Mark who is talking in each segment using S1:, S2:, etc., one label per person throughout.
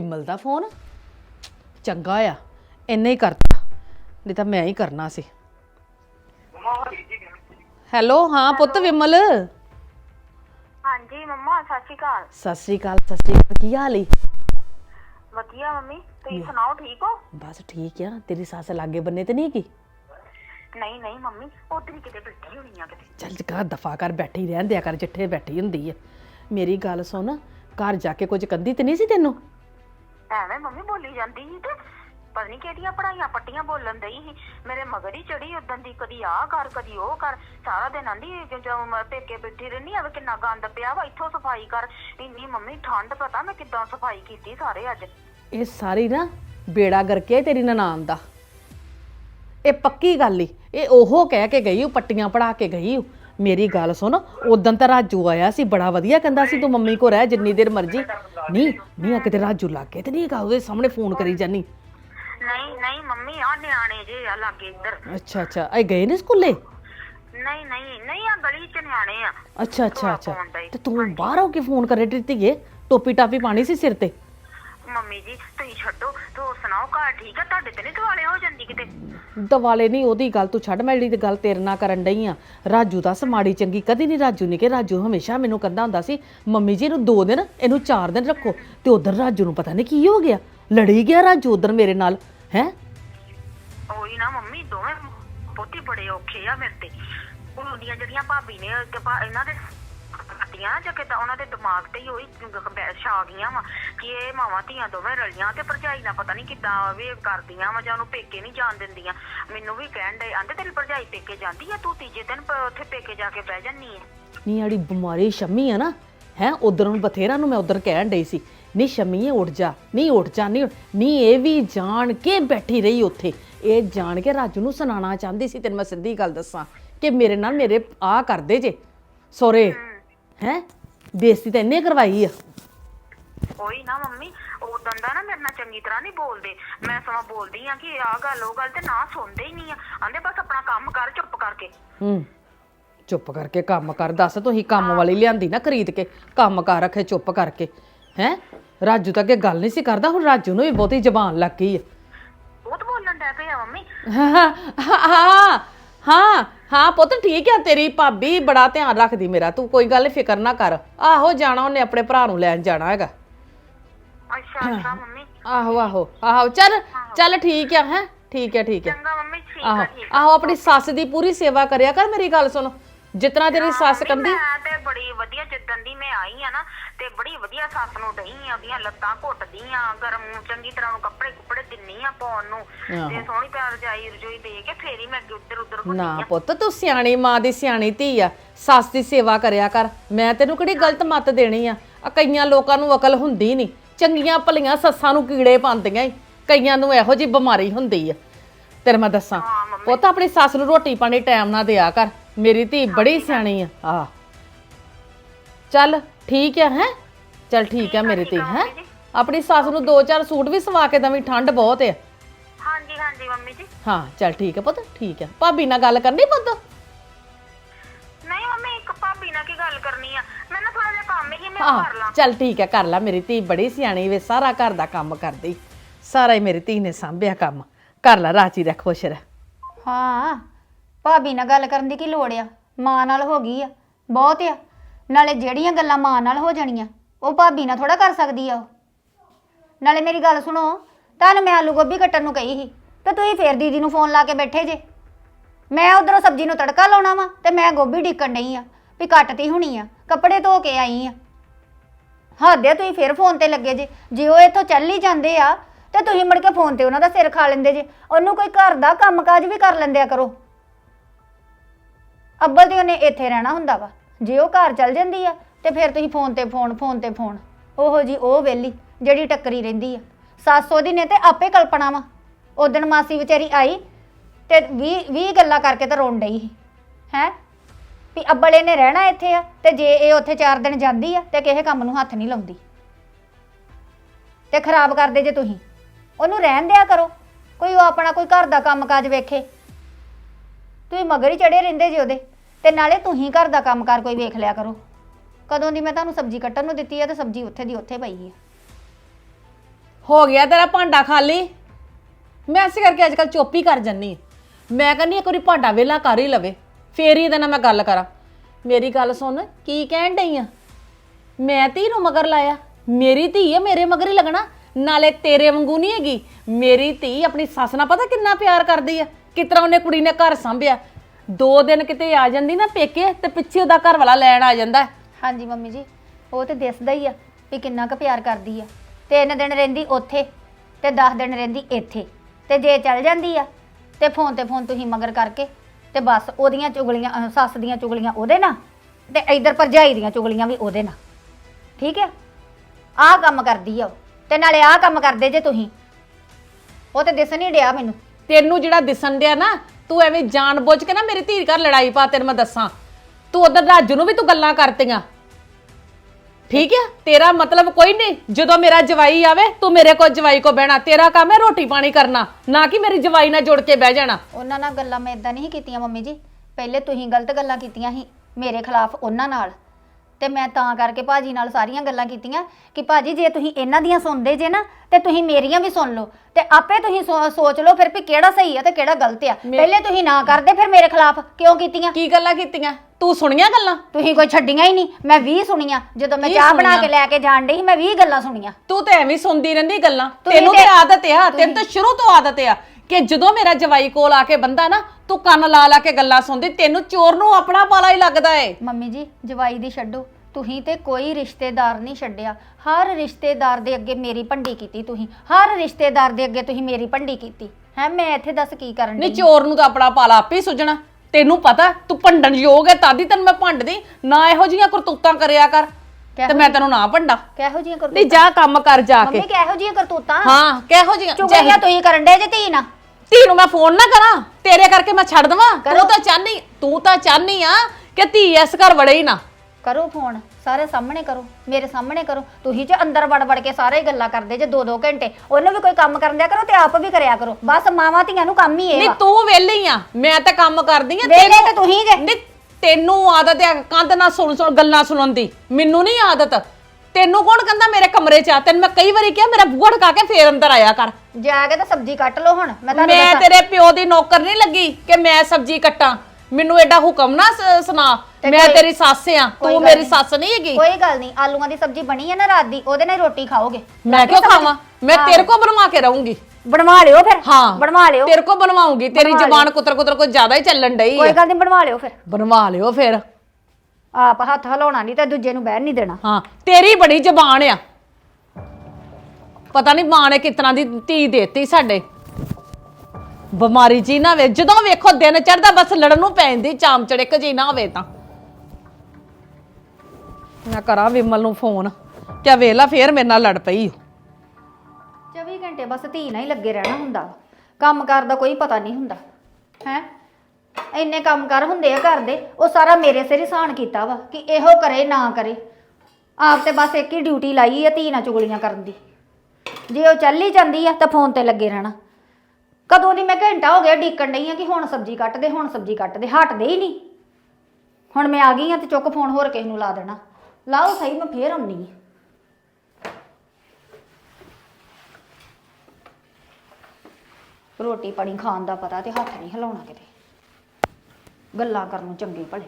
S1: ਵਿਮਲ ਦਾ phone. ਚੰਗਾ ਆ ਇੰਨੇ ਹੀ ਕਰਤਾ ਨਹੀਂ ਤਾਂ ਮੈਂ ਹੀ ਕਰਨਾ ਸੀ। ਹੈਲੋ ਹਾਂ ਪੁੱਤ ਵਿਮਲ
S2: ਹਾਂਜੀ ਮੰਮਾ ਸਤਿ ਸ਼੍ਰੀ ਅਕਾਲ।
S1: ਸਤਿ ਸ੍ਰੀ ਅਕਾਲ ਸਤਿ ਸ੍ਰੀ ਅਕਾਲ ਕੀ ਹਾਲ ਈ?
S2: ਵਧੀਆ ਮੰਮੀ ਤੁਸੀਂ ਸੁਣਾਓ ਠੀਕ ਹੋ?
S1: ਬਸ ਠੀਕ ਆ ਤੇਰੀ ਸੱਸ ਲਾਗੇ ਬੰਨੇ ਤੇ ਨਹੀਂ ਕੀ
S2: ਨਹੀਂ ਨਹੀਂ ਮੰਮੀ ਉਧਰ ਹੀ ਕਿਤੇ ਬੈਠੀ ਹੋਣੀ ਆ ਕਿਤੇ।
S1: ਚੱਲ ਜਗਾ ਦਫਾ ਕਰ ਬੈਠੀ ਰਹਿਣ ਦਿਆ ਕਰ ਜਿੱਥੇ ਬੈਠੀ ਹੁੰਦੀ ਆ। ਮੇਰੀ ਗੱਲ ਸੁਣ ਘਰ ਜਾ ਕੇ ਕੁਝ ਕੰਦੀ ਤੇ ਨਹੀਂ ਸੀ ਤੈਨੂੰ?
S2: ਐਵੇਂ ਮੰਮੀ ਬੋਲੀ ਜਾਂਦੀ ਸੀ ਤੇ ਪਤਾ ਨਹੀਂ ਕਿਹੜੀਆਂ ਪੜਾਈਆਂ ਪੱਟੀਆਂ ਬੋਲਣ ਦਈ ਸੀ। ਮੇਰੇ ਮਗਰ ਹੀ ਚੜੀ ਉਦੋਂ ਦੀ, ਕਦੀ ਆਹ ਕਰ, ਕਦੀ ਉਹ ਕਰ। ਸਾਰਾ ਦਿਨ ਆਂਦੀ ਜਦੋਂ ਮੈਂ ਪੇਕੇ ਬੈਠੀ ਰਹਿੰਦੀ ਆ ਕਿੰਨਾ ਗੰਦ ਪਿਆ ਵਾ, ਇੱਥੋਂ ਸਫ਼ਾਈ ਕਰ। ਇੰਨੀ ਮੰਮੀ ਠੰਡ, ਪਤਾ ਮੈਂ ਕਿੱਦਾਂ ਸਫ਼ਾਈ ਕੀਤੀ ਸਾਰੇ ਅੱਜ।
S1: ਇਹ ਸਾਰੀ ਨਾ ਬੇੜਾ ਗਰਕੇ ਤੇਰੀ ਨਨਾਣ ਦਾ। ਇਹ ਪੱਕੀ ਗੱਲ ਈ। ਇਹ ਉਹ ਕਹਿ ਕੇ ਗਈ ਉਹ ਪੱਟੀਆਂ ਪੜਾ ਕੇ ਗਈ ਓ। ਮੇਰੀ ਗੱਲ ਸੁਣ ਉਦੋਂ ਤਾਂ ਰਾਜੂ ਆਇਆ ਸੀ ਬੜਾ ਵਧੀਆ ਕਹਿੰਦਾ ਸੀ ਤੂੰ ਮੰਮੀ ਕੋ ਰਹਿ ਜਿੰਨੀ ਦੇਰ ਮਰਜ਼ੀ। ਨਹੀਂ ਨਹੀਂ ਆ ਕਿਤੇ ਰਾਜੂ ਲੱਗੇ ਤੇ ਨਹੀਂ ਹੈਗਾ ਉਹਦੇ ਸਾਹਮਣੇ ਫੋਨ ਕਰੀ ਜਾਨੀ।
S2: ਨਹੀਂ ਨਹੀਂ ਮੰਮੀ ਆ ਨਿਆਣੇ ਜੇ ਆ ਲਾਗੇ ਇੱਧਰ।
S1: ਅੱਛਾ ਅੱਛਾ ਇਹ ਗਏ ਨੇ ਸਕੂਲੇ?
S2: ਨਹੀਂ ਨਹੀਂ ਨਹੀਂ ਆ ਗਲੀ ਚ ਨਿਆਣੇ ਆ।
S1: ਅੱਛਾ ਅੱਛਾ ਅੱਛਾ। ਤੇ ਤੂੰ ਬਾਹਰ ਕੇ ਫੋਨ ਕਰੇ ਟਿੱਤੀਏ ਟੋਪੀ ਟਾਪੀ ਪਾਣੀ ਸੀ ਸਿਰ ਤੇ?
S2: ਮੰਮੀ ਜੀ ਤੁਸੀਂ ਛੱਡੋ ਤੋ ਸੁਣਾਓ ਘਰ ਠੀਕ ਆ? ਤੁਹਾਡੇ ਤੇ ਨਹੀਂ ਦਿਵਾਲੇ ਹੋ ਜਾਂਦੀ ਕਿਤੇ?
S1: ਦਵਾਲੇ ਨਹੀਂ ਉਹਦੀ ਗੱਲ ਤੂੰ ਛੱਡ ਮੈਂ ਜਿਹੜੀ ਗੱਲ ਤੇਰੇ ਨਾਲ ਕਰਨ ਡਈ ਆ। ਰਾਜੂ ਦਾ ਮਾੜੀ ਚੰਗੀ ਕਦੀ ਨਹੀਂ ਰਾਜੂ ਨੇ ਕਿ ਰਾਜੂ ਹਮੇਸ਼ਾ ਮੈਨੂੰ ਕਹਿੰਦਾ ਹੁੰਦਾ ਸੀ ਮੰਮੀ ਜੀ ਨੂੰ ਦੋ ਦਿਨ ਇਹਨੂੰ ਚਾਰ ਦਿਨ ਰੱਖੋ। ਤੇ ਉਧਰ ਰਾਜੂ ਨੂੰ ਪਤਾ ਨਹੀਂ ਕੀ ਹੋ ਗਿਆ। ਲੜੀ ਗਿਆ ਰਾਜੂ ਉਧਰ ਮੇਰੇ ਨਾਲ ਹੈ?
S2: ਉਹੀ ਨਾ ਮੰਮੀ ਦੋਵੇਂ ਬਹੁਤੀ ਬੜੇ ਔਖੇ ਆ ਮੇਰੇ ਤੇ। ਉਹਦੀਆਂ ਜਿਹੜੀਆਂ ਭਾਬੀ ਨੇ ਤੇ ਭਾ- ਇਹਨਾਂ ਦੇ ਕੱਟੀਆਂ ਜਾਂ ਕਿਦਾਂ ਉਹਨਾਂ ਦੇ ਦਿਮਾਗ ਤੇ ਹੀ ਉਹੀ ਛਾ ਗਈਆਂ ਵਾ ਕਿ ਇਹ ਮਾਵਾਂ ਧੀਆਂ ਦੋਵੇਂ ਰਲੀਆਂ ਤੇ ਭਰਜਾਈ ਨਾਲ ਪਤਾ ਨਹੀਂ ਕਿਦਾਂ ਵੇ ਕਰਦੀਆਂ ਵਾ ਜਾਂ ਉਹਨੂੰ ਪੇਕੇ ਨਹੀਂ ਜਾਣ ਦਿੰਦੀਆਂ। ਮੈਨੂੰ ਵੀ ਕਹਿਣ ਦੇ ਆਂਦੇ ਤੇਰੀ ਭਰਜਾਈ ਪੇਕੇ ਜਾਂਦੀ ਆ? ਤੂੰ ਤੀਜੇ ਦਿਨ ਉੱਥੇ ਪੇਕੇ ਜਾ ਕੇ ਬਹਿ ਜੰਨੀ ਆ।
S1: ਨਹੀਂ ਆੜੀ ਬਿਮਾਰੀ ਸ਼ਮੀ ਆ ਨਾ। ਹੈ, ਉਧਰ ਨੂੰ ਬਥੇਰਾ ਨੂੰ ਮੈਂ ਉਧਰ ਕਹਿਣ ਡਈ ਸੀ। ਨਹੀਂ ਸ਼ਮੀਏ ਉੱਠ ਜਾ। ਨਹੀਂ ਉੱਠ ਜਾ ਨਹੀਂ ਨਹੀਂ ਇਹ ਵੀ ਜਾਣ ਕੇ ਬੈਠੀ ਰਹੀ ਉੱਥੇ। ਇਹ ਜਾਣ ਕੇ ਰਾਜੂ ਨੂੰ ਸੁਣਾਉਣਾ ਚਾਹੁੰਦੀ ਸੀ, ਤੈਨੂੰ ਮੈਂ ਸਿੱਧੀ ਗੱਲ ਦੱਸਾਂ ਕਿ ਮੇਰੇ ਨਾਲ ਮੇਰੇ ਆ ਕਰਦੇ ਜੇ। ਸੋਰੇ। ਹੈ? ਬੇਇੱਜ਼ਤੀ ਤਾਂ ਇੰਨੇ ਕਰਵਾਈ ਆ।
S2: ਉਹੀ ਨਾ ਮੰਮੀ ਉਦੋਂ ਦਾ ਨਾ ਮੇਰੇ ਨਾਲ ਚੰਗੀ ਤਰ੍ਹਾਂ ਨਹੀਂ ਬੋਲਦੇ। ਮੈਂ ਸਮਾਂ ਬੋਲਦੀ ਆ ਕਿ ਆਹ ਗੱਲ ਉਹ ਗੱਲ ਤੇ ਨਾ ਸੁਣਦੇ ਹੀ ਨਹੀਂ ਆ। ਆਂਦੇ ਬਸ ਆਪਣਾ ਕੰਮ ਕਰ ਚੁੱਪ ਕਰਕੇ।
S1: ਹੂੰ। ਚੁੱਪ ਕਰਕੇ ਕੰਮ ਕਰ ਦੱਸ ਤੂੰ ਹੀ। ਕੰਮ ਵਾਲੀ ਲਿਆਂਦੀ ਨਾ ਖਰੀਦ ਕੇ ਕੰਮ ਕਰ ਰੱਖੇ ਚੁੱਪ ਕਰਕੇ। ਹੈ? ਰਾਜੂ ਤਾਂ ਅੱਗੇ ਗੱਲ ਨਹੀਂ ਸੀ ਕਰਦਾ ਹੁਣ ਰਾਜੂ ਨੂੰ ਵੀ ਬਹੁਤੀ ਜ਼ਬਾਨ ਲੱਗ ਗਈ ਆ।
S2: ਬਹੁਤ ਬੋਲਣ ਡੈ ਪਏ ਆ ਮੰਮੀ।
S1: ਹਾਂ ਹਾਂ ਹਾਂ। ਹਾਂ ਪੁੱਤ ਠੀਕ ਆ ਤੇਰੀ ਭਾਬੀ ਬੜਾ ਧਿਆਨ ਰੱਖਦੀ ਮੇਰਾ। ਤੂੰ ਕੋਈ ਗੱਲ ਨੀ, ਫਿਕਰ ਨਾ ਕਰ। ਆਹੋ ਜਾਣਾ ਉਹਨੇ ਆਪਣੇ ਭਰਾ ਨੂੰ ਲੈਣ ਜਾਣਾ ਹੈਗਾ।
S2: ਅੱਛਾ ਅੱਛਾ ਮੰਮੀ।
S1: ਆਹੋ ਆਹੋ ਆਹੋ। ਚੱਲ ਚੱਲ ਠੀਕ ਆ ਹੈ? ਠੀਕ ਆ ਠੀਕ ਆ।
S2: ਚੰਗਾ ਮੰਮੀ ਠੀਕ
S1: ਆਹੋ
S2: ਆ।
S1: ਆਹੋ ਆਪਣੀ ਸੱਸ ਦੀ ਪੂਰੀ ਸੇਵਾ ਕਰਿਆ ਕਰ ਮੇਰੀ ਗੱਲ ਸੁਣ। ਜਿਤਨਾ ਤੇਰੀ ਸੱਸ ਕੰਦੀ
S2: ਮੈਂ ਤੇ ਬੜੀ ਵਧੀਆ ਜਿੱਦਣ ਦੀ ਮੈਂ ਆਈ ਆ ਨਾ ਤੇ ਬੜੀ ਵਧੀਆ ਸੱਸ ਨੂੰ ਦਈ ਆ ਉਹਦੀਆਂ ਲੱਤਾਂ ਘੁੱਟਦੀ ਆ ਗਰਮ ਚੰਗੀ ਤਰ੍ਹਾਂ ਨੂੰ ਕੱਪੜੇ ਕੁੱਪੜੇ ਦਿੰਨੀ ਆ ਪਾਉਣ ਨੂੰ ਤੇ ਸੋਹਣੀ ਪਿਆਰ ਰਜਾਈ ਰਜੋਈ ਦੇ ਕੇ ਫੇਰ ਹੀ ਮੈਂ ਅੱਗੇ ਉੱਧਰ ਉੱਧਰ
S1: ਨਾ ਪੁੱਤ ਤੂੰ ਸਿਆਣੀ ਮਾਂ ਦੀ ਸਿਆਣੀ ਧੀ ਆ ਸੱਸ ਦੀ ਸੇਵਾ ਕਰਿਆ ਕਰ ਮੈਂ ਤੈਨੂੰ ਕਿਹੜੀ ਗਲਤ ਮੱਤ ਦੇਣੀ ਆ? ਆ ਕਈਆਂ ਲੋਕਾਂ ਨੂੰ ਅਕਲ ਹੁੰਦੀ ਨਹੀਂ ਚੰਗੀਆਂ ਭਲੀਆਂ ਸੱਸਾਂ ਨੂੰ ਕੀੜੇ ਪਾਉਂਦੀਆਂ ਈ ਕਈਆਂ ਨੂੰ ਇਹੋ ਜੀ ਬਿਮਾਰੀ ਹੁੰਦੀ ਆ। ਤੇਰੇ ਮੈਂ ਦੱਸਾਂ ਪੁੱਤ ਆਪਣੀ ਸੱਸ ਨੂੰ ਰੋਟੀ ਪਾਣੀ ਟਾਈਮ ਨਾਲ ਦਿਆ ਕਰ ਮੇਰੀ ਧੀ ਬੜੀ ਸਿਆਣੀ ਆ। ਆ ਚੱਲ ਠੀਕ ਆ ਹੈ? ਚੱਲ ਠੀਕ ਆ ਮੇਰੀ ਧੀ ਹੈ? ਆਪਣੀ ਸੱਸ ਨੂੰ ਦੋ ਚਾਰ ਸੂਟ ਵੀ ਸਵਾ ਕੇ ਦਵੀਂ ਠੰਡ ਬਹੁਤ ਆ।
S2: ਹਾਂਜੀ ਹਾਂਜੀ ਮੰਮੀ ਜੀ।
S1: ਹਾਂ ਚੱਲ ਠੀਕ ਆ ਪੁੱਤ ਠੀਕ ਆ। ਭਾਬੀ ਨਾਲ ਗੱਲ ਕਰਨੀ ਪੁੱਤ?
S2: ਨਹੀਂ ਮੰਮੀ ਇੱਕ ਭਾਬੀ ਨਾਲ ਕੀ ਗੱਲ ਕਰਨੀ ਆ? ਮੈਂ ਨਾ ਥੋੜਾ ਜਿਹਾ ਕੰਮ ਹੀ ਮੈਂ
S1: ਹਾਂ
S2: ਕਰ ਲਾਂ।
S1: ਚੱਲ ਠੀਕ ਹੈ ਕਰ ਲੈ। ਮੇਰੀ ਧੀ ਬੜੀ ਸਿਆਣੀ ਵੇ ਸਾਰਾ ਘਰ ਦਾ ਕੰਮ ਕਰਦੀ। ਸਾਰਾ ਹੀ ਮੇਰੀ ਧੀ ਨੇ ਸੰਭਿਆ ਕੰਮ। ਕਰ ਲੈ ਰਾਜੀ ਰਹਿ ਖੁਸ਼ ਰਹਿ।
S3: ਹਾਂ। ਭਾਬੀ ਨਾਲ ਗੱਲ ਕਰਨ ਦੀ ਕੀ ਲੋੜ ਆ? ਮਾਂ ਨਾਲ ਹੋ ਗਈ ਆ। ਬਹੁਤ ਆ। ਨਾਲੇ ਜਿਹੜੀਆਂ ਗੱਲਾਂ ਮਾਂ ਨਾਲ ਹੋ ਜਾਣੀਆਂ, ਉਹ ਭਾਬੀ ਨਾਲ ਥੋੜਾ ਕਰ ਸਕਦੀ ਆ ਉਹ। ਨਾਲੇ ਮੇਰੀ ਗੱਲ ਸੁਣੋ, ਤੁਹਾਨੂੰ ਮੈਂ ਆਲੂ ਗੋਭੀ ਕੱਟਣ ਨੂੰ ਕਹੀ ਸੀ, ਤੇ ਤੁਸੀਂ ਫੇਰ ਦੀਦੀ ਨੂੰ ਫੋਨ ਲਾ ਕੇ ਬੈਠੇ ਜੇ। ਮੈਂ ਉਧਰੋਂ ਸਬਜ਼ੀ ਨੂੰ ਤੜਕਾ ਲਾਉਣਾ ਵਾ, ਤੇ ਮੈਂ ਗੋਭੀ ਢੀਕਣ ਡਈ ਆ, ਵੀ ਕੱਟਤੀ ਹੋਣੀ ਆ, ਕੱਪੜੇ ਧੋ ਕੇ ਆਈ ਆ। ਹੱਦੇ ਤੁਸੀਂ ਫੇਰ ਫੋਨ ਤੇ ਲੱਗੇ ਜੇ ਜੇ ਉਹ ਇੱਥੋਂ ਚੱਲ ਹੀ ਜਾਂਦੇ ਆ, ਤੇ ਤੁਸੀਂ ਮੁੜ ਕੇ ਫੋਨ ਤੇ ਉਹਨਾਂ ਦਾ ਸਿਰ ਖਾ ਲੈਂਦੇ ਜੇ। ਉਹਨੂੰ ਕੋਈ ਘਰ ਦਾ ਕੰਮਕਾਜ ਵੀ ਕਰ ਲੈਂਦਿਆ ਕਰੋ। ਅੱਬਲ ਤੇ ਉਹਨੇ ਇੱਥੇ ਰਹਿਣਾ ਹੁੰਦਾ ਵਾ। ਜੇ ਉਹ ਘਰ ਚੱਲ ਜਾਂਦੀ ਆ, ਤੇ ਫਿਰ ਤੁਸੀਂ ਫੋਨ ਤੇ ਫੋਨ ਫੋਨ ਤੇ ਫੋਨ। ਉਹੋ ਜੀ ਉਹ ਵੇਲੀ ਜਿਹੜੀ ਟੱਕਰੀ ਰਹਿੰਦੀ ਆ। ਸੱਸ ਉਹਦੀ ਨੇ ਤੇ ਆਪੇ ਕਲਪਨਾ ਵਾ। ਉਦਣ ਮਾਸੀ ਵਿਚਾਰੀ ਆਈ ਤੇ 20 20 ਗੱਲਾਂ ਕਰਕੇ ਤਾਂ ਰੋਣ ਡਈ ਸੀ। ਹੈ? ਵੀ ਅੱਬਲ ਇਹਨੇ ਰਹਿਣਾ ਇੱਥੇ ਆ ਤੇ ਜੇ ਇਹ ਉੱਥੇ 4 ਦਿਨ ਜਾਂਦੀ ਆ ਤੇ ਕਿਸੇ ਕੰਮ ਨੂੰ ਹੱਥ ਨਹੀਂ ਲਾਉਂਦੀ। ਤੇ ਖਰਾਬ ਕਰਦੇ ਜੇ ਤੁਸੀਂ। ਉਹਨੂੰ ਰਹਿਣ ਦਿਆ ਕਰੋ। ਕੋਈ ਉਹ ਆਪਣਾ ਕੋਈ ਘਰ ਦਾ ਕੰਮਕਾਜ ਵੇਖੇ। ਤੁਸੀਂ ਮਗਰ ਹੀ ਚੜੇ ਰਹਿੰਦੇ ਜੇ ਉਹਦੇ। ਤੇ ਨਾਲੇ ਤੁਸੀਂ ਘਰ ਦਾ ਕੰਮਕਾਰ ਕੋਈ ਵੇਖ ਲਿਆ ਕਰੋ। ਕਦੋਂ ਦੀ ਮੈਂ ਤੁਹਾਨੂੰ ਸਬਜ਼ੀ ਕੱਟਣ ਨੂੰ ਦਿੱਤੀ ਆ ਤੇ ਸਬਜ਼ੀ ਉੱਥੇ ਦੀ ਉੱਥੇ ਪਈ ਆ।
S1: ਹੋ ਗਿਆ ਤੇਰਾ ਭਾਂਡਾ ਖਾਲੀ? ਮੈਂ ਇਸੇ ਕਰਕੇ ਅੱਜ ਕੱਲ ਚੋਪੀ ਕਰ ਜੰਨੀ ਮੈਂ ਕਹਿੰਦੀ ਇੱਕ ਵਾਰੀ ਭਾਂਡਾ ਵੇਲਾ ਕਰ ਹੀ ਲਵੇ, ਫੇਰ ਹੀ ਇਹਦੇ ਨਾਲ ਮੈਂ ਗੱਲ ਕਰਾਂ। ਮੇਰੀ ਗੱਲ ਸੁਣ, ਕੀ ਕਹਿਣ ਡਈ ਆ? ਮੈਂ ਧੀ ਨੂੰ ਮਗਰ ਲਾਇਆ। ਮੇਰੀ ਧੀ ਹੈ ਮੇਰੇ ਮਗਰ ਹੀ ਲੱਗਣਾ। ਨਾਲੇ ਤੇਰੇ ਵਾਂਗੂ ਨਹੀਂ ਹੈਗੀ। ਮੇਰੀ ਧੀ ਆਪਣੀ ਸੱਸ ਨਾਲ ਪਤਾ ਕਿੰਨਾ ਪਿਆਰ ਕਰਦੀ ਆ? ਕਿਸ ਤਰ੍ਹਾਂ ਉਹਨੇ ਕੁੜੀ ਨੇ ਘਰ ਸੰਭਿਆ? ਦੋ ਦਿਨ ਕਿਤੇ ਆ ਜਾਂਦੀ ਨਾ ਪੇਕੇ ਤੇ ਪਿੱਛੇ ਉਹਦਾ ਘਰ ਵਾਲਾ ਲੈਣ ਆ ਜਾਂਦਾ।
S3: ਹਾਂਜੀ ਮੰਮੀ ਜੀ, ਉਹ ਤੇ ਦਿਸਦਾ ਹੀ ਆ ਵੀ ਕਿੰਨਾ ਕੁ ਪਿਆਰ ਕਰਦੀ ਆ। ਤਿੰਨ ਦਿਨ ਰਹਿੰਦੀ ਉੱਥੇ ਤੇ 10 ਦਿਨ ਰਹਿੰਦੀ ਇੱਥੇ। ਤੇ ਜੇ ਚੱਲ ਜਾਂਦੀ ਆ, ਤੇ ਫੋਨ ਤੇ ਫੋਨ ਤੁਸੀਂ ਮਗਰ ਕਰਕੇ ਤੇ ਬਸ ਉਹਦੀਆਂ ਚੁਗਲੀਆਂ, ਅਹ ਸੱਸ ਦੀਆਂ ਚੁਗਲੀਆਂ ਉਹਦੇ ਨਾਲ ਤੇ ਇਧਰ ਭਰਜਾਈ ਦੀਆਂ ਚੁਗਲੀਆਂ ਵੀ ਉਹਦੇ ਨਾਲ। ਠੀਕ ਆ? ਆਹ ਕੰਮ ਕਰਦੀ ਆ ਉਹ। ਤੇ ਨਾਲੇ ਆਹ ਕੰਮ ਕਰਦੇ ਜੇ ਤੁਸੀਂ। ਉਹ ਤੇ ਦਿਸ ਨਹੀਂ ਡਿਆ ਮੈਨੂੰ।
S1: ਤੈਨੂੰ ਜਿਹੜਾ ਦਿਸਣ ਡਿਆ ਨਾ, ਤੂੰ ਐਵੇਂ ਜਾਣ ਕੇ ਨਾ ਮੇਰੀ ਧੀ ਘਰ ਲੜਾਈ ਪਾ, ਤੈਨੂੰ ਮੈਂ ਦੱਸਾਂ। ਤੂੰ ਉਧਰ ਰਾਜੂ ਨੂੰ ਵੀ ਤੂੰ ਗੱਲਾਂ ਕਰਤੀਆਂ। ਠੀਕ ਹੈ ਤੇਰਾ ਮਤਲਬ ਕੋਈ ਨਹੀਂ, ਜਦੋਂ ਮੇਰਾ ਜਵਾਈ ਆਵੇ, ਤੂੰ ਮੇਰੇ ਕੋਲ ਜਵਾਈ ਕੋ ਬਹਿਣਾ। ਤੇਰਾ ਕੰਮ ਹੈ ਰੋਟੀ ਪਾਣੀ ਕਰਨਾ, ਨਾ ਕਿ ਮੇਰੀ ਜਵਾਈ ਨਾਲ ਜੁੜ ਕੇ ਬਹਿ ਜਾਣਾ।
S3: ਉਹਨਾਂ ਨਾਲ ਗੱਲਾਂ ਮੈਂ ਇਦਾਂ ਨਹੀਂ ਕੀਤੀਆਂ ਮੰਮੀ ਜੀ। ਪਹਿਲੇ ਤੁਸੀਂ ਗਲਤ ਗੱਲਾਂ ਕੀਤੀਆਂ ਸੀ, ਮੇਰੇ ਖਿਲਾਫ ਉਹਨਾਂ ਨਾਲ। ਤੇ ਮੈਂ ਤਾਂ ਕਰਕੇ ਭਾਜੀ ਨਾਲ ਸਾਰੀਆਂ ਗੱਲਾਂ ਕੀਤੀਆਂ ਕਿ ਭਾਜੀ ਜੇ ਤੁਸੀਂ ਇਹਨਾਂ ਦੀਆਂ ਸੁਣਦੇ ਜੇ ਨਾ ਤੇ ਤੁਸੀਂ ਮੇਰੀਆਂ ਵੀ ਸੁਣ ਲਓ। ਤੇ ਆਪੇ ਤੁਸੀਂ ਸੋ- ਸੋਚ ਲਓ ਫਿਰ ਵੀ ਕਿਹੜਾ ਸਹੀ ਆ ਤੇ ਕਿਹੜਾ ਗਲਤ ਆ। ਪਹਿਲੇ ਤੁਸੀਂ ਨਾ ਕਰਦੇ ਫਿਰ ਮੇਰੇ ਖਿਲਾਫ। ਕਿਉਂ ਕੀਤੀਆਂ?
S1: ਕੀ ਗੱਲਾਂ ਕੀਤੀਆਂ? ਤੂੰ ਸੁਣੀਆਂ ਗੱਲਾਂ?
S3: ਤੁਸੀਂ ਕੋਈ ਛੱਡੀਆਂ ਹੀ ਨਹੀਂ। ਮੈਂ 20 ਸੁਣੀਆਂ। ਜਦੋਂ ਮੈਂ ਚਾਹ ਬਣਾ
S1: ਸੁਣੀਆਂ?
S3: ਕੇ ਲੈ ਕੇ ਜਾਣ ਡਈ ਸੀ ਮੈਂ 20 ਗੱਲਾਂ ਸੁਣੀਆਂ।
S1: ਤੂੰ ਤੇ ਐਵੇਂ ਹੀ ਸੁਣਦੀ ਰਹਿੰਦੀ ਗੱਲਾਂ। ਤੈਨੂੰ
S3: ਤੇ-
S1: ਤੇ ਆਦਤ ਆ। ਤੈਨੂੰ ਤਾਂ ਸ਼ੁਰੂ ਤੋਂ ਆਦਤ ਆ। ਕਿ ਜਦੋਂ ਮੇਰਾ ਜਵਾਈ ਕੋਲ ਆ ਕੇ ਬੰਦਾ ਨਾ ਤੂੰ ਕੰਨ ਲਾ ਲਾ ਕੇ ਗੱਲਾਂ ਸੁਣਦੀ ਤੈਨੂੰ ਚੋਰ ਨੂੰ ਆਪਣਾ ਪਾਲਾ ਹੀ ਲੱਗਦਾ ਏ।
S3: ਮੰਮੀ ਜੀ ਜਵਾਈ ਦੀ ਛੱਡੋ। ਤੁਸੀਂ ਤੇ ਕੋਈ ਰਿਸ਼ਤੇਦਾਰ ਨਹੀਂ ਛੱਡਿਆ। ਹਰ ਰਿਸ਼ਤੇਦਾਰ ਦੇ ਅੱਗੇ ਮੇਰੀ ਭੰਡੀ ਕੀਤੀ ਤੁਸੀਂ। ਹਰ ਰਿਸ਼ਤੇਦਾਰ ਦੇ ਅੱਗੇ ਤੁਸੀਂ ਮੇਰੀ ਭੰਡੀ ਕੀਤੀ। ਹੈ ਮੈਂ ਇੱਥੇ ਦੱਸ ਕੀ ਕਰਨ
S1: ਨਹੀਂ
S3: ਦੀ
S1: ਚੋਰ ਨੂੰ ਤਾਂ ਆਪਣਾ ਪਾਲਾ ਆਪੇ ਹੀ ਸੁਝਣਾ ਤੈਨੂੰ ਪਤਾ ਤੂੰ ਭੰਡਣ ਯੋਗ ਹੈ ਤਾਦੀ ਤੈਨੂੰ ਮੈਂ ਭੰਡਦੀ। ਨਾ ਇਹੋ ਜੀਆਂ ਕਰਤੂਤਾਂ ਕਰਿਆ ਕਰ ਤੇ ਮੈਂ ਤੈਨੂੰ ਨਾ ਭੰਡਾ।
S3: ਕਿਹੋ ਜੀਆਂ
S1: ਨਹੀਂ
S3: ਕਰਤੂਤਾਂ?
S1: ਜਾ ਕੰਮ ਕਰ ਜਾ ਕੇ।
S3: ਮੰਮੀ ਕਿਹੋ ਜੀਆਂ ਕਰਤੂਤਾਂ?
S1: ਹਾਂ ਕਿਹੋ ਜੀਆਂ
S3: ਚੁਗਲੀਆਂ ਤੁਸੀਂ ਕਰਨ ਦੇ ਜੇ ਧੀ ਨਾ
S1: ਧੀ ਨੂੰ ਮੈਂ ਫੋਨ ਨਾ ਕਰਾਂ ਤੇਰੇ ਕਰਕੇ ਮੈਂ ਛੱਡ ਦਵਾਂ।
S3: ਕਰੋ।
S1: ਤੂੰ ਤਾਂ ਚਾਹਨੀ ਤੂੰ ਤਾਂ ਚਾਹਨੀ ਆ ਕਿ ਧੀ ਇਸ ਘਰ ਵੜੇ ਹੀ ਨਾ।
S3: ਕਰੋ ਫੋਨ ਸਾਰੇ ਸਾਹਮਣੇ ਕਰੋ ਮੇਰੇ ਸਾਹਮਣੇ ਕਰੋ। ਤੁਸੀਂ ਜੇ ਅੰਦਰ ਵੜ ਵੜ ਕੇ ਸਾਰੇ ਗੱਲਾਂ ਕਰਦੇ ਜੇ 2-2 ਘੰਟੇ ਉਹਨੂੰ ਵੀ ਕੋਈ ਕੰਮ ਕਰਨ ਦਿਆ ਕਰੋ ਤੇ ਆਪ ਵੀ ਕਰਿਆ ਕਰੋ। ਬਸ ਮਾਵਾਂ ਧੀਆਂ ਨੂੰ ਕੰਮ ਹੀ ਇਹ
S1: ਨਹੀਂ
S3: ਵਾ।
S1: ਤੂੰ ਵਿਹਲੀ ਆ ਮੈਂ ਤਾਂ ਕੰਮ ਕਰਦੀ ਆ
S3: ਵਿਹਲੇ ਤੇ ਤੁਸੀਂ ਜੇ।
S1: ਨਹੀਂ ਤੈਨੂੰ ਆਦਤ ਆ ਕੰਧ ਨਾਲ ਸੁਣ ਸੁਣ ਗੱਲਾਂ ਸੁਣਨ ਦੀ। ਮੈਨੂੰ ਨਹੀਂ ਆਦਤ। ਤੈਨੂੰ ਕੌਣ ਕਹਿੰਦਾ ਮੇਰੇ ਕਮਰੇ 'ਚ ਆ? ਤੈਨੂੰ ਮੈਂ ਕਈ ਵਾਰੀ ਕਿਹਾ ਮੇਰਾ ਬੂਹਾ ਢਕਾ ਕੇ ਫੇਰ ਅੰਦਰ ਆਇਆ ਕਰ।
S3: ਜਾ ਕੇ ਤਾਂ ਸਬਜ਼ੀ ਕੱਟ ਲਓ ਹੁਣ ਮੈਂ ਤੁਹਾਨੂੰ
S1: ਮੈਂ
S3: ਦੱਸਾਂ।
S1: ਤੇਰੇ ਪਿਓ ਦੀ ਨੌਕਰ ਨਹੀਂ ਲੱਗੀ ਕਿ ਮੈਂ ਸਬਜ਼ੀ ਕੱਟਾਂ। ਮੈਨੂੰ ਐਡਾ ਹੁਕਮ ਨਾ ਸ- ਸੁਣਾ।
S3: ਤੇ
S1: ਮੈਂ
S3: ਕੋਈ-
S1: ਤੇਰੀ ਸੱਸ ਆ
S3: ਕੋਈ
S1: ਤੂੰ
S3: ਗੱਲ
S1: ਮੇਰੀ
S3: ਨਹੀਂ।
S1: ਸੱਸ ਨਹੀਂ ਹੈਗੀ।
S3: ਕੋਈ ਗੱਲ ਨਹੀਂ ਆਲੂਆਂ ਦੀ ਸਬਜ਼ੀ ਬਣੀ ਹੈ ਨਾ ਰਾਤ ਦੀ ਉਹਦੇ ਨਾਲ ਰੋਟੀ ਖਾਓਗੇ।
S1: ਮੈਂ ਕਿਉਂ ਖਾਵਾਂ? ਮੈਂ ਤੇਰੇ ਕੋ ਬਣਵਾ ਕੇ ਰਹੂੰਗੀ।
S3: ਬਣਵਾ ਲਿਓ ਫਿਰ
S1: ਹਾਂ।
S3: ਬਣਵਾ ਲਿਓ।
S1: ਤੇਰੇ ਕੋ ਬਣਵਾਉਂਗੀ। ਤੇਰੀ
S3: ਬਣਵਾ।
S1: ਜ਼ਬਾਨ ਕੁਤਰ ਕੁਤਰ ਕੋ ਜ਼ਿਆਦਾ ਹੀ ਚੱਲਣ ਡਈ
S3: ਕੋਈ ਗੱਲ ਨਹੀਂ ਬਣਵਾ ਲਿਓ ਫਿਰ।
S1: ਬਣਵਾ ਲਿਓ ਫਿਰ।
S3: ਆਪ ਹੱਥ ਹਿਲਾਉਣਾ ਨਹੀਂ ਤੇ ਦੂਜੇ ਨੂੰ ਬਹਿਣ ਨਹੀਂ ਦੇਣਾ।
S1: ਹਾਂ ਤੇਰੀ ਬੜੀ ਜ਼ਬਾਨ ਆ। ਪਤਾ ਨਹੀਂ ਮਾਂ ਨੇ ਕਿਸ ਤਰ੍ਹਾਂ ਦੀ ਧੀ ਦੇਤੀ ਸਾਡੇ। ਬਿਮਾਰੀ ਜੀ ਨਾ ਹੋਵੇ ਜਦੋਂ ਵੇਖੋ ਦਿਨ ਚੜਦਾ ਬਸ ਲੜਨ ਨੂੰ ਪੈ ਜਾਂਦੀ ਚਾਮ ਚੜਕ ਜੀ ਨਾ ਹੋਵੇ ਤਾਂ। ਮੈਂ ਕਰਾਂ ਵਿਮਲ ਨੂੰ ਫੋਨ ਕਿਆ ਵੇਲਾ ਫੇਰ ਮੇਰੇ ਨਾਲ ਲੜ ਪਈ
S3: 24 ਘੰਟੇ ਬਸ ਧੀ ਨਾਲ ਹੀ ਲੱਗੇ ਰਹਿਣਾ ਹੁੰਦਾ ਵਾ। ਕੰਮ ਕਾਰ ਦਾ ਕੋਈ ਪਤਾ ਨਹੀਂ ਹੁੰਦਾ। ਹੈ? ਇੰਨੇ ਕੰਮ ਕਰ ਹੁੰਦੇ ਆ ਘਰ ਦੇ, ਉਹ ਸਾਰਾ ਮੇਰੇ ਸਿਰ ਹੀ ਸਾਨ ਕੀਤਾ ਵਾ ਕਿ ਇਹੋ ਕਰੇ, ਨਾ ਕਰੇ। ਆਪ ਤੇ ਬਸ ਇੱਕ ਹੀ ਡਿਊਟੀ ਲਾਈ ਆ, ਧੀ ਨਾਲ ਚੁਗਲੀਆਂ ਕਰਨ ਦੀ। ਜੇ ਉਹ ਚੱਲ ਹੀ ਜਾਂਦੀ ਆ, ਤਾਂ ਫੋਨ ਤੇ ਲੱਗੇ ਰਹਿਣਾ। ਕਦੋਂ ਦੀ ਮੈਂ ਘੰਟਾ ਹੋ ਗਿਆ ਡੀਕਣ ਡਈ ਆ ਕਿ ਹੁਣ ਸਬਜ਼ੀ ਕੱਟ ਦੇ, ਹੁਣ ਸਬਜ਼ੀ ਕੱਟ ਦੇ, ਹਟਦੇ ਹੀ ਨਹੀਂ। ਹੁਣ ਮੈਂ ਆ ਗਈ ਆ ਤੇ ਚੁੱਕ ਫੋਨ ਹੋਰ ਕਿਸੇ ਨੂੰ ਲਾ ਦੇਣਾ। ਲਾਓ ਸਹੀ, ਮੈਂ ਫੇਰ ਆਉਣੀ ਆ। ਰੋਟੀ ਪਾਣੀ ਖਾਣ ਦਾ ਪਤਾ ਤੇ ਹੱਥ ਨਹੀਂ ਹਿਲਾਉਣਾ ਕਿਤੇ। ਗੱਲਾਂ ਕਰਨ ਨੂੰ ਚੰਗੇ ਭਲੇ।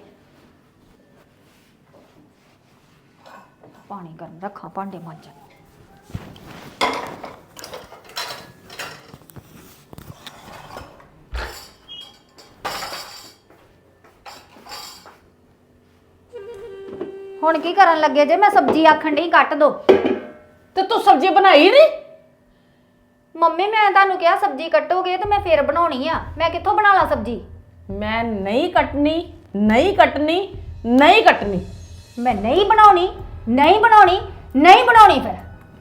S3: ਪਾਣੀ ਗਰਮ ਰੱਖਾਂ ਭਾਂਡੇ ਮਾਂਜਣ ਹੁਣ ਕੀ ਕਰਨ ਲੱਗੇ ਜੇ? ਮੈਂ ਸਬਜ਼ੀ ਆਖਣ ਡਈ ਕੱਟ ਦੋ।
S1: ਤੇ ਤੂੰ ਸਬਜ਼ੀ ਬਣਾਈ ਨਹੀਂ
S3: ਮੰਮੀ ਮੈਂ ਤੁਹਾਨੂੰ ਕਿਹਾ ਸਬਜ਼ੀ ਕੱਟੋਗੇ ਤੇ ਮੈਂ ਫੇਰ ਬਣਾਉਣੀ ਆ। ਮੈਂ ਕਿੱਥੋਂ ਬਣਾ ਲਾ ਸਬਜ਼ੀ?
S1: ਮੈਂ ਨਹੀਂ ਕੱਟਣੀ ਨਹੀਂ ਕੱਟਣੀ ਨਹੀਂ ਕੱਟਣੀ।
S3: ਮੈਂ ਨਹੀਂ ਬਣਾਉਣੀ ਨਹੀਂ ਬਣਾਉਣੀ ਨਹੀਂ ਬਣਾਉਣੀ ਫਿਰ।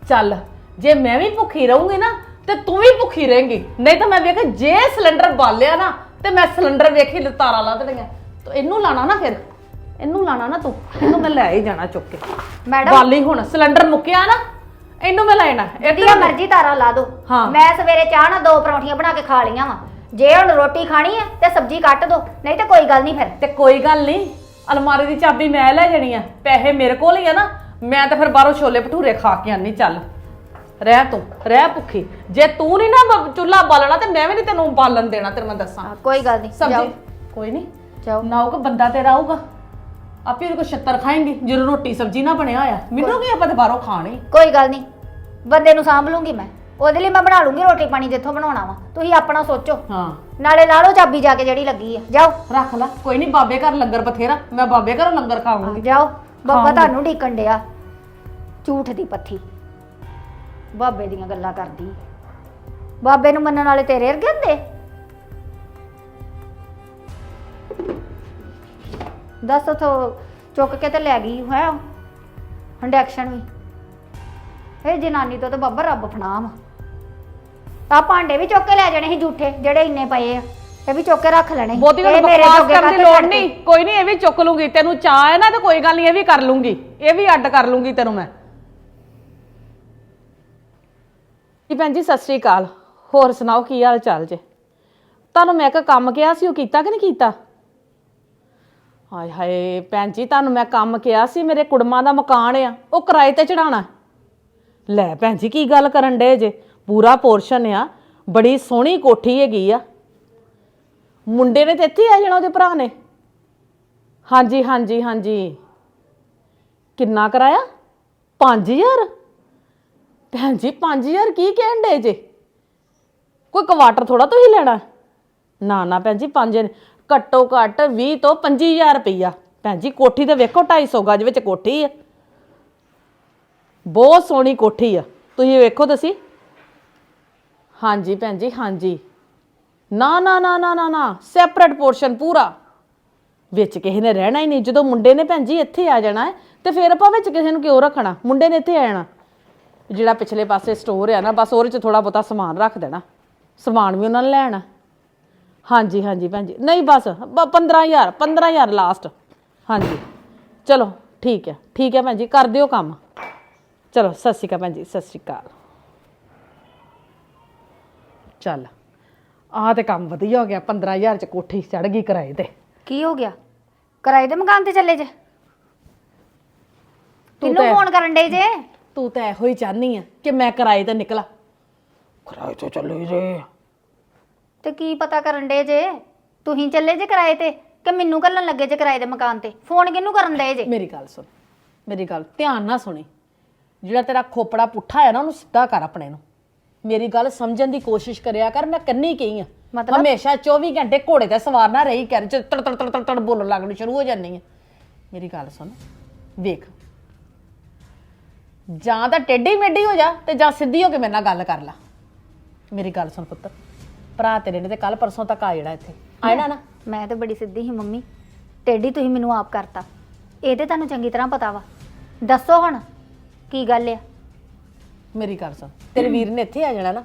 S1: ਚੱਲ ਜੇ ਮੈਂ ਵੀ ਭੁੱਖੀ ਰਹੂੰਗੀ ਨਾ ਤੇ ਤੂੰ ਵੀ ਭੁੱਖੀ ਰਹੇਂਗੀ। ਨਹੀਂ ਤਾਂ ਮੈਂ ਵੇਖ ਜੇ ਸਿਲੰਡਰ ਬਾਲਿਆ ਨਾ ਤੇ ਮੈਂ ਸਿਲੰਡਰ ਵੇਖੀ ਤਾਰਾ ਲਾ ਦੇਣੀਆਂ। ਤੂੰ ਇਹਨੂੰ ਲਾਣਾ ਨਾ ਫਿਰ। ਇਹਨੂੰ ਲਾਣਾ ਨਾ ਤੂੰ। ਇਹਨੂੰ ਮੈਂ ਲੈ ਹੀ ਜਾਣਾ ਚੁੱਕ ਕੇ।
S3: ਮੈਡਮ
S1: ਬਾਲੀ ਹੁਣ ਸਿਲੰਡਰ ਮੁੱਕਿਆ ਨਾ ਇਹਨੂੰ ਮੈਂ ਲੈਣਾ
S3: ਜਿਹੜੀਆਂ ਮਰਜ਼ੀ ਤਾਰਾ ਲਾ ਦੋ।
S1: ਹਾਂ।
S3: ਮੈਂ ਸਵੇਰੇ ਚਾਹ ਨਾਲ ਦੋ ਪਰੌਂਠੀਆਂ ਬਣਾ ਕੇ ਖਾ ਲਈਆਂ ਵਾ। ਜੇ ਹੁਣ ਰੋਟੀ ਖਾਣੀ ਹੈ ਤੇ ਸਬਜ਼ੀ ਕੱਟ ਦੋ ਨਹੀਂ ਤੇ ਕੋਈ ਗੱਲ ਨਹੀਂ ਫਿਰ।
S1: ਤੇ ਕੋਈ ਗੱਲ ਨਹੀਂ ਅਲਮਾਰੀ ਦੀ ਚਾਬੀ ਮੈਂ ਲੈ ਜਾਣੀ ਆ ਪੈਸੇ ਮੇਰੇ ਕੋਲ ਹੀ ਆ ਨਾ ਮੈਂ ਤਾਂ ਫਿਰ ਬਾਹਰੋਂ ਛੋਲੇ ਭਟੂਰੇ ਖਾ ਕੇ ਆਨੀ ਚੱਲ। ਰਹਿ ਤੂੰ ਰਹਿ ਭੁੱਖੀ। ਜੇ ਤੂੰ ਨਹੀਂ ਨਾ ਬ- ਚੁੱਲ੍ਹਾ ਬਾਲਣਾ ਤੇ ਮੈਂ ਵੀ ਨਹੀਂ ਤੈਨੂੰ ਬਾਲਣ ਦੇਣਾ ਤੈਨੂੰ ਮੈਂ ਦੱਸਾਂ।
S3: ਹਾਂ, ਕੋਈ ਗੱਲ ਨਹੀਂ ਜਾਓ।
S1: ਸਬਜ਼ੀ ਕੋਈ ਨਹੀਂ
S3: ਜਾਓ।
S1: ਨਾ ਹੋਊਗਾ ਬੰਦਾ ਤੇਰਾ ਆਊਗਾ। ਆਪੇ ਉਹਦੇ ਕੋ ਛੱਤਰ ਖਾਏਂਗੇ ਜਦੋਂ ਰੋਟੀ ਸਬਜ਼ੀ ਨਾ ਬਣਿਆ ਹੋਇਆ। ਮੈਨੂੰ ਕੀ ਆਪਾਂ ਤੇ ਬਾਹਰੋਂ ਖਾਣੀ?
S3: ਕੋਈ ਗੱਲ ਨਹੀਂ ਬੰਦੇ ਨੂੰ ਸਾਂਭ ਲੂੰਗੀ ਮੈਂ। ਉਹਦੇ ਲਈ ਮੈਂ ਬਣਾ ਲੂੰਗੀ ਰੋਟੀ ਪਾਣੀ ਜਿੱਥੋਂ ਬਣਾਉਣਾ ਵਾ। ਤੁਸੀਂ ਆਪਣਾ ਸੋਚੋ।
S1: ਹਾਂ।
S3: ਨਾਲੇ ਲਾ ਲਓ ਚਾਬੀ ਜਾ ਕੇ ਜਿਹੜੀ ਲੱਗੀ ਆ। ਜਾਓ।
S1: ਰੱਖ ਲੈ। ਕੋਈ ਨਹੀਂ ਬਾਬੇ ਘਰ ਲੰਗਰ ਬਥੇਰਾ। ਮੈਂ ਬਾਬੇ ਘਰੋਂ ਲੰਗਰ ਖਾਵਾਂਗੀ।
S3: ਜਾਓ। ਬਾਬਾ। ਤੁਹਾਨੂੰ ਢੀਕਣ ਡਿਆ। ਝੂਠ ਦੀ ਪੱਥੀ। ਬਾਬੇ ਦੀਆਂ ਗੱਲਾਂ ਕਰਦੀ। ਬਾਬੇ ਨੂੰ ਮੰਨਣ ਵਾਲੇ ਤੇਰੇ ਵਰਗੇ ਹੁੰਦੇ? ਦੱਸ ਉਥੋਂ ਚੁੱਕ ਕੇ ਤੇ ਲੈ ਗਈ ਹੈ? ਇੰਡਕਸ਼ਨ ਵੀ। ਇਹ ਜਨਾਨੀ ਤੋਂ ਤਾਂ ਬਾਬਾ ਰੱਬ ਫਨਾਮ ਆ ਭਾਂਡੇ ਵੀ ਚੁੱਕ ਕੇ ਲੈ ਜਾਣੇ ਸੀ ਝੂਠੇ ਜਿਹੜੇ ਇੰਨੇ ਪਏ ਆ। ਇਹ ਵੀ ਚੁੱਕ ਕੇ ਰੱਖ ਲੈਣੇ ਸੀ।
S1: ਬਹੁਤੀ
S3: ਇਹ
S1: ਮੈਨੂੰ
S3: ਮੇਰੇ
S1: ਬਕਵਾਸ
S3: ਜੋਗੇ
S1: ਕਰਨ ਦੀ
S3: ਕਾਹਤੇ
S1: ਲੋੜ
S3: ਛੱਡ
S1: ਨਹੀਂ।
S3: ਦਿੱਤੇ?
S1: ਕੋਈ ਨਹੀਂ ਇਹ ਵੀ ਚੁੱਕ ਲੂੰਗੀ। ਤੈਨੂੰ ਚਾਹ ਹੈ ਨਾ ਤੇ ਕੋਈ ਗੱਲ ਨਹੀਂ ਇਹ ਵੀ ਕਰ ਲੂੰਗੀ। ਇਹ ਵੀ ਅੱਡ ਕਰ ਲੂੰਗੀ ਤੈਨੂੰ ਮੈਂ। ਜੀ ਭੈਣ ਜੀ ਸਤਿ ਸ਼੍ਰੀ ਅਕਾਲ। ਹੋਰ ਸੁਣਾਓ ਕੀ ਹਾਲ ਚਾਲ ਜੇ? ਤੁਹਾਨੂੰ ਮੈਂ ਇੱਕ ਕੰਮ ਕਿਹਾ ਸੀ ਉਹ ਕੀਤਾ ਕਿ ਨਹੀਂ ਕੀਤਾ? ਹਾਏ ਹਾਏ ਭੈਣ ਜੀ ਤੁਹਾਨੂੰ ਮੈਂ ਕੰਮ ਕਿਹਾ ਸੀ ਮੇਰੇ ਕੁੜਮਾਂ ਦਾ ਮਕਾਨ ਆ ਉਹ ਕਿਰਾਏ ਤੇ ਚੜਾਉਣਾ ਲੈ ਭੈਣ ਜੀ ਕੀ ਗੱਲ ਕਰਨ ਡੇ ਜੇ? ਪੂਰਾ ਪੋਰਸ਼ਨ ਆ, ਬੜੀ ਸੋਹਣੀ ਕੋਠੀ ਹੈਗੀ ਆ। ਮੁੰਡੇ ਨੇ ਤੇ ਇੱਥੇ ਆ ਜਾਣਾ ਉਹਦੇ ਭਰਾ ਨੇ। ਹਾਂਜੀ ਹਾਂਜੀ ਹਾਂਜੀ। ਕਿੰਨਾ ਕਰਾਇਆ? 5000 ਭੈਣ ਜੀ 5000 ਕੀ ਕਹਿਣ ਡੇ ਜੇ? ਕੋਈ ਕੁਆਟਰ ਥੋੜਾ ਤੁਸੀਂ ਲੈਣਾ? ਨਾ ਨਾ ਭੈਣ ਜੀ 5 ਘੱਟੋ ਘੱਟ 20 ਤੋਂ 25000 ਰੁਪਈਆ। ਭੈਣ ਜੀ, ਕੋਠੀ ਤੇ ਵੇਖੋ 250 ਗਜ ਵਿੱਚ ਕੋਠੀ ਆ। ਬਹੁਤ ਸੋਹਣੀ ਕੋਠੀ ਆ। ਤੁਸੀਂ ਵੇਖੋ ਤੁਸੀਂ ਹਾਂਜੀ ਭੈਣ ਜੀ, ਹਾਂਜੀ। ਨਾ ਨਾ ਨਾ ਨਾ ਨਾ ਨਾ ਸੈਪਰੇਟ ਪੋਰਸ਼ਨ ਪੂਰਾ। ਵਿੱਚ ਕਿਸੇ ਨੇ ਰਹਿਣਾ ਹੀ ਨਹੀਂ। ਜਦੋਂ ਮੁੰਡੇ ਨੇ ਭੈਣ ਜੀ ਇੱਥੇ ਆ ਜਾਣਾ ਹੈ, ਤੇ ਫਿਰ ਆਪਾਂ ਵਿੱਚ ਕਿਸੇ ਨੂੰ ਕਿਉਂ ਰੱਖਣਾ? ਮੁੰਡੇ ਨੇ ਇੱਥੇ ਆ ਜਾਣਾ। ਜਿਹੜਾ ਪਿਛਲੇ ਪਾਸੇ ਸਟੋਰ ਆ ਨਾ, ਬਸ ਉਹਦੇ 'ਚ ਥੋੜਾ ਬਹੁਤਾ ਸਮਾਨ ਰੱਖ ਦੇਣਾ। ਸਮਾਨ ਵੀ ਉਹਨਾਂ ਨੇ ਲੈਣਾ। ਹਾਂਜੀ ਹਾਂਜੀ ਭੈਣ ਜੀ। ਨਹੀਂ, ਬਸ, ਬ- 15000 15000 ਲਾਸਟ ਹਾਂਜੀ। ਚਲੋ, ਠੀਕ ਹੈ। ਠੀਕ ਹੈ ਭੈਣ ਜੀ, ਕਰ ਦਿਓ ਕੰਮ। ਚਲੋ, ਸਤਿ ਸ਼੍ਰੀ ਅਕਾਲ ਭੈਣ ਜੀ, ਸਤਿ ਸ਼੍ਰੀ ਅਕਾਲ। ਚੱਲ ਆਹ ਤੇ ਕੰਮ ਵਧੀਆ ਹੋ ਗਿਆ 15000 ਚ ਕੋਠੀ ਚੜ ਗਈ ਕਿਰਾਏ ਤੇ।
S3: ਕੀ ਹੋ ਗਿਆ? ਕਿਰਾਏ ਦੇ ਮਕਾਨ ਤੇ ਚੱਲੇ ਜੇ? ਕਿੰਨੂੰ
S1: ਤਾਂ-
S3: ਫੋਨ ਕਰਨ ਡੇ ਜੇ?
S1: ਤੂੰ ਤਾਂ ਇਹੋ ਹੀ ਚਾਹਨੀ ਆ ਕਿ ਮੈਂ ਕਿਰਾਏ ਤੇ ਨਿਕਲਾ। ਕਿਰਾਏ ਤੇ ਚੱਲੇ ਜੇ।
S3: ਤੇ ਕੀ ਪਤਾ ਕਰਨ ਡੇ ਜੇ? ਤੁਸੀਂ ਚੱਲੇ ਜੇ ਕਿਰਾਏ ਤੇ ਕਿ ਮੈਨੂੰ ਘੱਲਣ ਲੱਗੇ ਜੇ ਕਿਰਾਏ ਦੇ ਮਕਾਨ ਤੇ? ਫੋਨ ਕਿਹਨੂੰ ਕਰਨ ਡੇ ਜੇ?
S1: ਮੇਰੀ ਗੱਲ ਸੁਣ ਮੇਰੀ ਗੱਲ ਧਿਆਨ ਨਾਲ ਸੁਣੀ। ਜਿਹੜਾ ਤੇਰਾ ਖੋਪੜਾ ਪੁੱਠਾ ਹੈ ਨਾ ਉਹਨੂੰ ਸਿੱਧਾ ਕਰ ਆਪਣੇ ਨੂੰ। ਮੇਰੀ ਗੱਲ ਸਮਝਣ ਦੀ ਕੋਸ਼ਿਸ਼ ਕਰਿਆ ਕਰ ਮੈਂ ਕੰਨੀ ਕਹੀ ਆ।
S3: ਮਤਲਬ?
S1: ਹਮੇਸ਼ਾ 24 ਘੰਟੇ ਘੋੜੇ ਤੇ ਸਵਾਰ ਨਾ ਰਹੀ ਕਰ ਚ ਤੜ ਤੜ ਤੜ ਤੜ ਤੜ ਬੋਲਣ ਲੱਗਣੀ ਸ਼ੁਰੂ ਹੋ ਜਾਂਦੀ ਹੈ ਮੇਰੀ ਗੱਲ ਸੁਣ ਵੇਖ। ਜਾਂ ਤਾਂ ਟੇਢੀ ਮੇਢੀ ਹੋ ਜਾ ਤੇ ਜਾਂ ਸਿੱਧੀ ਹੋ ਕੇ ਮੇਰੇ ਨਾਲ ਗੱਲ ਕਰ ਲੈ। ਮੇਰੀ ਗੱਲ ਸੁਣ ਪੁੱਤ ਭਰਾ ਤੇਰੇ ਨੇ ਤੇ ਕੱਲ ਪਰਸੋਂ ਤੱਕ ਆ ਜਿਹੜਾ ਇੱਥੇ। ਆਇਣਾ ਨਾ?
S3: ਮੈਂ ਤੇ ਬੜੀ ਸਿੱਧੀ ਸੀ ਮੰਮੀ। ਟੇਢੀ ਤੁਸੀਂ ਮੈਨੂੰ ਆਪ ਕਰਤਾ। ਇਹ ਤੇ ਤੁਹਾਨੂੰ ਚੰਗੀ ਤਰ੍ਹਾਂ ਪਤਾ ਵਾ। ਦੱਸੋ ਹੁਣ ਕੀ ਗੱਲ ਆ?
S1: ਮੇਰੀ ਗੱਲ ਸੁਣ। ਤੇਰੇ ਵੀਰ ਨੇ ਇੱਥੇ ਆ ਜਾਣਾ ਨਾ।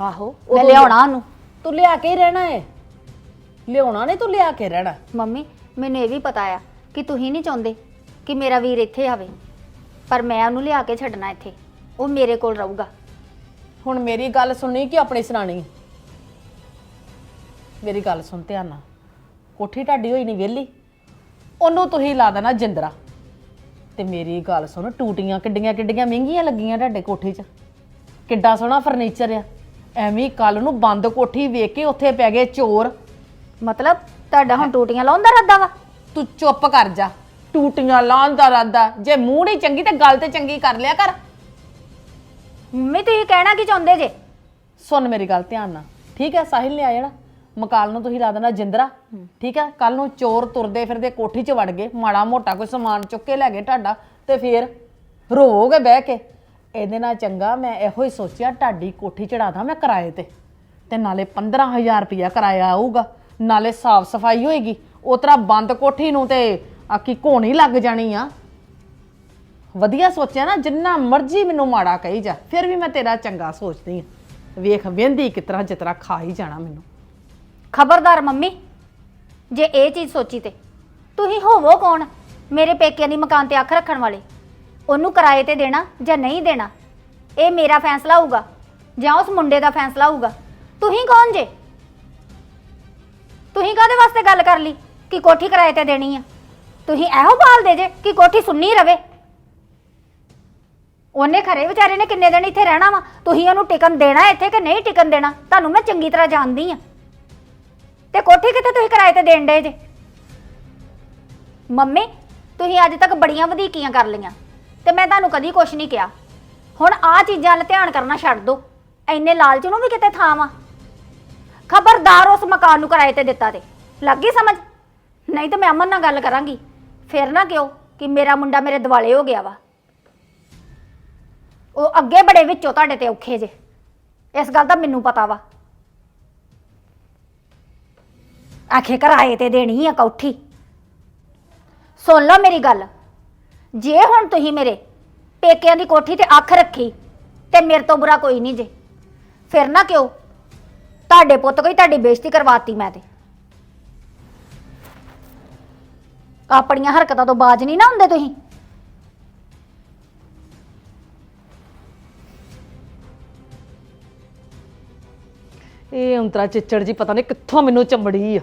S3: ਆਹੋ ਮੈਂ ਲਿਆਉਣਾ ਉਹਨੂੰ।
S1: ਤੂੰ ਲਿਆ ਕੇ ਹੀ ਰਹਿਣਾ ਏ। ਲਿਆਉਣਾ ਨਹੀਂ ਤੂੰ ਲਿਆ ਕੇ ਰਹਿਣਾ।
S3: ਮੰਮੀ ਮੈਨੂੰ ਇਹ ਵੀ ਪਤਾ ਆ ਕਿ ਤੁਸੀਂ ਨਹੀਂ ਚਾਹੁੰਦੇ ਕਿ ਮੇਰਾ ਵੀਰ ਇੱਥੇ ਆਵੇ। ਪਰ ਮੈਂ ਉਹਨੂੰ ਲਿਆ ਕੇ ਛੱਡਣਾ ਇੱਥੇ। ਉਹ ਮੇਰੇ ਕੋਲ ਰਹੂਗਾ।
S1: ਹੁਣ ਮੇਰੀ ਗੱਲ ਸੁਣਨੀ ਕਿ ਆਪਣੀ ਸੁਣਾਣੀ ਮੇਰੀ ਗੱਲ ਸੁਣ ਧਿਆਨ ਨਾਲ। ਕੋਠੀ ਢਾਡੀ ਹੋਈ ਨਹੀਂ ਵਿਹਲੀ। ਉਹਨੂੰ ਤੁਸੀਂ ਲਾ ਦੇਣਾ ਜਿੰਦਰਾ। ਤੇ ਮੇਰੀ ਗੱਲ ਸੁਣ ਟੂਟੀਆਂ ਕਿੱਡੀਆਂ ਕਿੱਡੀਆਂ ਮਹਿੰਗੀਆਂ ਲੱਗੀਆਂ ਤੁਹਾਡੇ ਕੋਠੀ 'ਚ। ਕਿੱਡਾ ਸੋਹਣਾ ਫਰਨੀਚਰ ਆ। ਐਵੇਂ ਕੱਲ ਨੂੰ ਬੰਦ ਕੋਠੀ ਵੇਖ ਕੇ ਉੱਥੇ ਪੈ ਗਏ ਚੋਰ।
S3: ਮਤਲਬ ਤੁਹਾਡਾ ਹੁਣ ਟੂਟੀਆਂ ਲਾਉਣ ਦਾ ਇਰਾਦਾ ਵਾ?
S1: ਤੂੰ ਚੁੱਪ ਕਰ ਜਾ। ਟੂਟੀਆਂ ਲਾਉਣ ਦਾ ਰਾਦਾ ਜੇ ਮੂੰਹ ਨਹੀਂ ਚੰਗੀ ਤੇ ਗੱਲ ਤੇ ਚੰਗੀ ਕਰ ਲਿਆ ਕਰ।
S3: ਮੰਮੀ ਤੁਸੀਂ ਕਹਿਣਾ ਕੀ ਚਾਹੁੰਦੇ ਜੇ?
S1: ਸੁਣ ਮੇਰੀ ਗੱਲ ਧਿਆਨ ਨਾਲ। ਠੀਕ ਹੈ ਸਾਹਿਲ ਨੇ ਆ ਜਾਣਾ। ਮਕਾਲ ਨੂੰ ਤੁਸੀਂ ਲਾ ਦੇਣਾ ਜਿੰਦਰਾ ਠੀਕ ਹੈ? ਕੱਲ ਨੂੰ ਚੋਰ ਤੁਰਦੇ ਫਿਰਦੇ ਕੋਠੀ 'ਚ ਵੜ ਗਏ ਮਾੜਾ ਮੋਟਾ ਕੋਈ ਸਮਾਨ ਚੁੱਕ ਕੇ ਲੈ ਗਏ ਤੁਹਾਡਾ ਤੇ ਫੇਰ ਰੋਵੋਗੇ ਬਹਿ ਕੇ। ਇਹਦੇ ਨਾਲ ਚੰਗਾ ਮੈਂ ਇਹੋ ਹੀ ਸੋਚਿਆ ਢਾਡੀ ਕੋਠੀ ਚੜਾਦਾ ਮੈਂ ਕਿਰਾਏ ਤੇ। ਤੇ ਨਾਲੇ 15000 ਰੁਪਇਆ ਕਿਰਾਇਆ ਆਊਗਾ ਨਾਲੇ ਸਾਫ਼ ਸਫ਼ਾਈ ਹੋਏਗੀ ਉਤਰਾ ਬੰਦ ਕੋਠੀ ਨੂੰ ਤੇ ਆਕੀ ਘੋਣੀ ਲੱਗ ਜਾਣੀ ਆ। ਵਧੀਆ ਸੋਚਿਆ ਨਾ ਜਿੰਨਾ ਮਰਜ਼ੀ ਮੈਨੂੰ ਮਾੜਾ ਕਹੀ ਜਾ ਫਿਰ ਵੀ ਮੈਂ ਤੇਰਾ ਚੰਗਾ ਸੋਚਦੀ ਆ। ਵੇਖ ਵੇਂਦੀ ਕਿਤਰਾ ਜਿਤਰਾ ਖਾ ਹੀ ਜਾਣਾ ਮੈਨੂੰ।
S3: ਖਬਰਦਾਰ ਮੰਮੀ, ਜੇ ਇਹ ਚੀਜ਼ ਸੋਚੀ ਤੇ। ਤੁਸੀਂ ਹੋਵੋ ਕੌਣ? ਮੇਰੇ ਪੇਕਿਆਂ ਦੀ ਮਕਾਨ ਤੇ ਅੱਖ ਰੱਖਣ ਵਾਲੇ। ਉਹਨੂੰ ਕਿਰਾਏ ਤੇ ਦੇਣਾ ਜਾਂ ਨਹੀਂ ਦੇਣਾ, ਇਹ ਮੇਰਾ ਫੈਸਲਾ ਹੋਊਗਾ ਜਾਂ ਉਸ ਮੁੰਡੇ ਦਾ ਫੈਸਲਾ ਹੋਊਗਾ। ਤੁਸੀਂ ਕੌਣ ਜੇ? ਤੁਸੀਂ ਕਾਹਦੇ ਵਾਸਤੇ ਗੱਲ ਕਰ ਲਈ ਕਿ ਕੋਠੀ ਕਿਰਾਏ ਤੇ ਦੇਣੀ ਆ? ਤੁਸੀਂ ਇਹੋ ਪਾਲ ਦੇ ਜੇ ਕਿ ਕੋਠੀ ਸੁੰਨੀ ਰਵੇ। ਉਹਨੇ ਖਰੇ ਵਿਚਾਰੇ ਨੇ ਕਿੰਨੇ ਦਿਨ ਇੱਥੇ ਰਹਿਣਾ ਵਾ? ਤੁਸੀਂ ਉਹਨੂੰ ਟਿਕਨ ਦੇਣਾ ਇੱਥੇ ਕਿ ਨਹੀਂ ਟਿਕਨ ਦੇਣਾ? ਤੁਹਾਨੂੰ ਮੈਂ ਚੰਗੀ ਤਰ੍ਹਾਂ ਜਾਣਦੀ ਆ। ਤੇ ਕੋਠੀ ਕਿੱਥੇ ਤੁਸੀਂ ਕਿਰਾਏ ਤੇ ਦੇਣ ਦੇ ਜੇ? ਮੰਮੀ, ਤੁਸੀਂ ਅੱਜ ਤੱਕ ਬੜੀਆਂ ਵਧੀਕੀਆਂ ਕਰ ਲਈਆਂ। ਤੇ ਮੈਂ ਤੁਹਾਨੂੰ ਕਦੀ ਕੁਛ ਨਹੀਂ ਕਿਹਾ। ਹੁਣ ਆ ਚੀਜ਼ਾਂ 'ਵੱਲ ਧਿਆਨ ਕਰਨਾ ਛੱਡ ਦਿਓ ਐਨੇ ਲਾਲਚ ਨੂੰ ਵੀ ਕਿਤੇ ਥਾਂ ਵਾ। ਖਬਰਦਾਰ ਉਸ ਮਕਾਨ ਨੂੰ ਕਿਰਾਏ ਤੇ ਦਿੱਤਾ ਤੇ। ਲੱਗ ਗਈ ਸਮਝ? ਨਹੀਂ ਤੇ ਮੈਂ ਅਮਨ ਨਾਲ ਗੱਲ ਕਰਾਂਗੀ। ਫਿਰ ਨਾ ਕਿਉਂ ਕਿ ਮੇਰਾ ਮੁੰਡਾ ਮੇਰੇ ਦਿਵਾਲੇ ਹੋ ਗਿਆ ਵਾ। ਉਹ ਅੱਗੇ ਬੜੇ ਵਿੱਚੋਂ ਤੁਹਾਡੇ ਤੇ ਔਖੇ ਜੇ। ਇਸ ਗੱਲ ਦਾ ਮੈਨੂੰ ਪਤਾ ਵਾ। ਆਖੇ ਕਿਰਾਏ ਤੇ ਦੇਣੀ ਆ ਕੌਠੀ। ਸੁਣ ਲਓ ਮੇਰੀ ਗੱਲ। ਜੇ ਹੁਣ ਤੁਸੀਂ ਮੇਰੇ ਪੇਕਿਆਂ ਦੀ ਕੋਠੀ ਤੇ ਅੱਖ ਰੱਖੀ, ਤੇ ਮੇਰੇ ਤੋਂ ਬੁਰਾ ਕੋਈ ਨਹੀਂ ਜੇ। ਫਿਰ ਨਾ ਕਿਉਂ? ਤੁਹਾਡੇ ਪੁੱਤ ਕੋਈ ਤੁਹਾਡੀ ਬੇਇੱਜ਼ਤੀ ਕਰਵਾਤੀ ਮੈਂ ਤੇ। ਆਪਣੀਆਂ ਹਰਕਤਾਂ ਤੋਂ ਬਾਜ ਨਹੀਂ ਨਾ ਹੁੰਦੇ ਤੁਸੀਂ।
S1: ਇਹ ਅੰਤਰਾ ਚਿੱਚੜ ਜੀ ਪਤਾ ਨਹੀਂ ਕਿੱਥੋਂ ਮੈਨੂੰ ਚੰਬੜੀ ਆ।